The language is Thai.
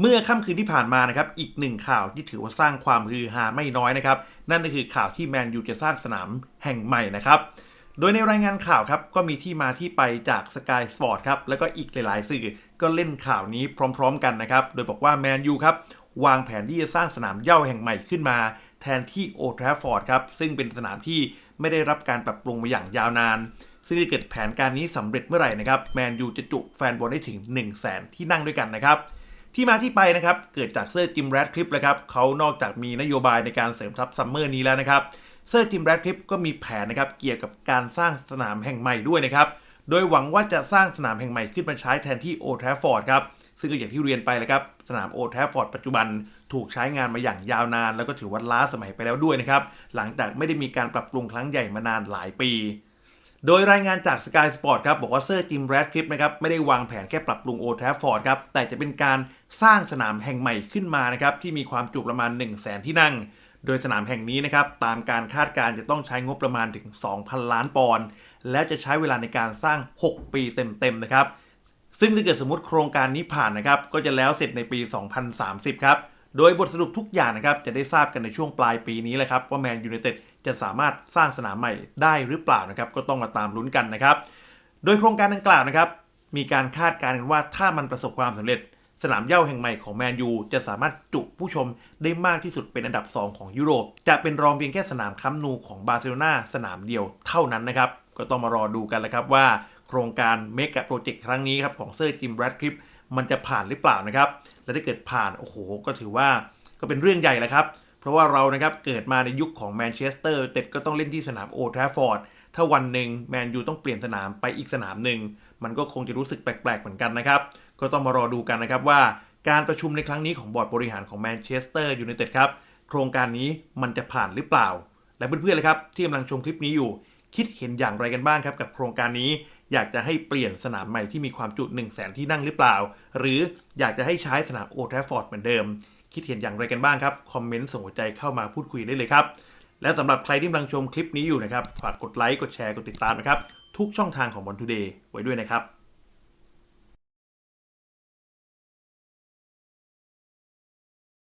เมื่อค่ำคืนที่ผ่านมานะครับอีกหนึ่งข่าวที่ถือว่าสร้างความฮือฮาไม่น้อยนะครับ นั่นก็คือข่าวที่แมนยูจะสร้างสนามแห่งใหม่นะครับ โดยในรายงานข่าวครับก็มีที่มาที่ไปจาก Sky Sport ครับแล้วก็อีกหลาย ๆ สื่อก็เล่นข่าวนี้พร้อม ๆ กันนะครับ โดยบอกว่าแมนยูครับวางแผนที่จะสร้างสนามเย้าแห่งใหม่ขึ้นมา แทนที่โอทราฟอร์ดครับซึ่งเป็นสนามที่ไม่ได้รับการปรับปรุงมาอย่างยาวนาน ซึ่งถ้าเกิดแผนการนี้สำเร็จเมื่อไหร่นะครับแมนยูจะจุแฟนบอลได้ถึง1 0 0 0 0แสนที่นั่งด้วยกันนะครับ ที่มาที่ไปนะครับ เกิดจากเซอร์จิมแรดคลิปเลยครับเขานอกจากมีนโยบายในการเสริมทัพซัมเมอร์นี้แล้วนะครับเซอร์จิมแรดคลิปก็มีแผนนะครับเกี่ยวกับการสร้างสนามแห่งใหม่ด้วยนะครับ โดยหวังว่าจะสร้างสนามแห่งใหม่ขึ้นมาใช้แทนที่โอทราฟอร์ดครับซึ่งก็อย่างที่เรียนไปเลยครับ สนามโอทราฟอร์ดปัจจุบันถูกใช้งานมาอย่างยาวนาน แล้วก็ถือว่าล้าสมัยไปแล้วด้วยนะครับ หลังจากไม่ได้มีการปรับปรุงครั้งใหญ่มานานหลายปี โดยรายงานจาก Sky Sport ครับบอกว่าเซอร์จิมแรดคลิปนะครับไม่ได้วางแผนแค่ปรับปรุงโอทราฟอร์ดครับแต่จะเป็นการสร้างสนามแห่งใหม่ขึ้นมานะครับที่มีความจุประมาณ 1 0 0 0 0แสนที่นั่ง โดยสนามแห่งนี้นะครับตามการคาดการณ์จะต้องใช้งบประมาณถึง 2,000 ล้านปอนด์และจะใช้เวลาในการสร้าง 6 ปีเต็มๆนะครับซึ่งถ้าเกิดสมมติโครงการนี้ผ่านนะครับก็จะแล้วเสร็จในปี 2030 ครับ โดยบทสรุปทุกอย่างนะครับจะได้ทราบกันในช่วงปลายปีนี้แหละครับว่าแมนยูไนเต็ดจะสามารถสร้างสนามใหม่ได้หรือเปล่านะครับก็ต้องมาตามลุ้นกันนะครับ โดยโครงการดังกล่าวนะครับมีการคาดการณ์กันว่าถ้ามันประสบความสำเร็จ สนามเย้าแห่งใหม่ของแมนยูจะสามารถจุผู้ชมได้มากที่สุดเป็นอันดับ 2 ของยุโรป จะเป็นรองเพียงแค่สนามคัมนูของบาร์เซโลนาสนามเดียวเท่านั้นนะครับก็ต้องมารอดูกันแล้วครับว่า โครงการเมกะโปรเจกต์ครั้งนี้ครับของเซอร์จิมแบรดคลิป มันจะผ่านหรือเปล่านะครับ และถ้าเกิดผ่านโอ้โหก็ถือว่าก็เป็นเรื่องใหญ่แหละครับ เพราะว่าเรานะครับเกิดมาในยุคของแมนเชสเตอร์เต็ดก็ต้องเล่นที่สนามโอทราฟอร์ดถ้าวันหนึ่งแมนยูต้องเปลี่ยนสนามไปอีกสนามหนึ่งมันก็คงจะรู้สึกแปลกๆเหมือนกันนะครับ ก็ต้องมารอดูกันนะครับว่าการประชุมในครั้งนี้ของบอร์ดบริหารของแมนเชสเตอร์ยูไนเต็ดครับโครงการนี้มันจะผ่านหรือเปล่า และเพื่อนๆเลยครับที่กำลังชมคลิปนี้อยู่ คิดเห็นอย่างไรกันบ้างครับกับโครงการนี้ อยากจะให้เปลี่ยนสนามใหม่ที่มีความจุ1 0 0 0 0แสนที่นั่งหรือเปล่า หรืออยากจะให้ใช้สนามโอทฟอร์ดเหมือนเดิม คิดเห็นอย่างไรกันบ้างครับคอมเมนต์ส่งหัวใจเข้ามาพูดคุยได้เลยครับและสำหรับใครที่กำลังชมคลิปนี้อยู่นะครับฝากกดไลค์กดแชร์กดติดตามนะครับทุกช่องทางของบอลทูเดย์ไว้ด้วยนะครับ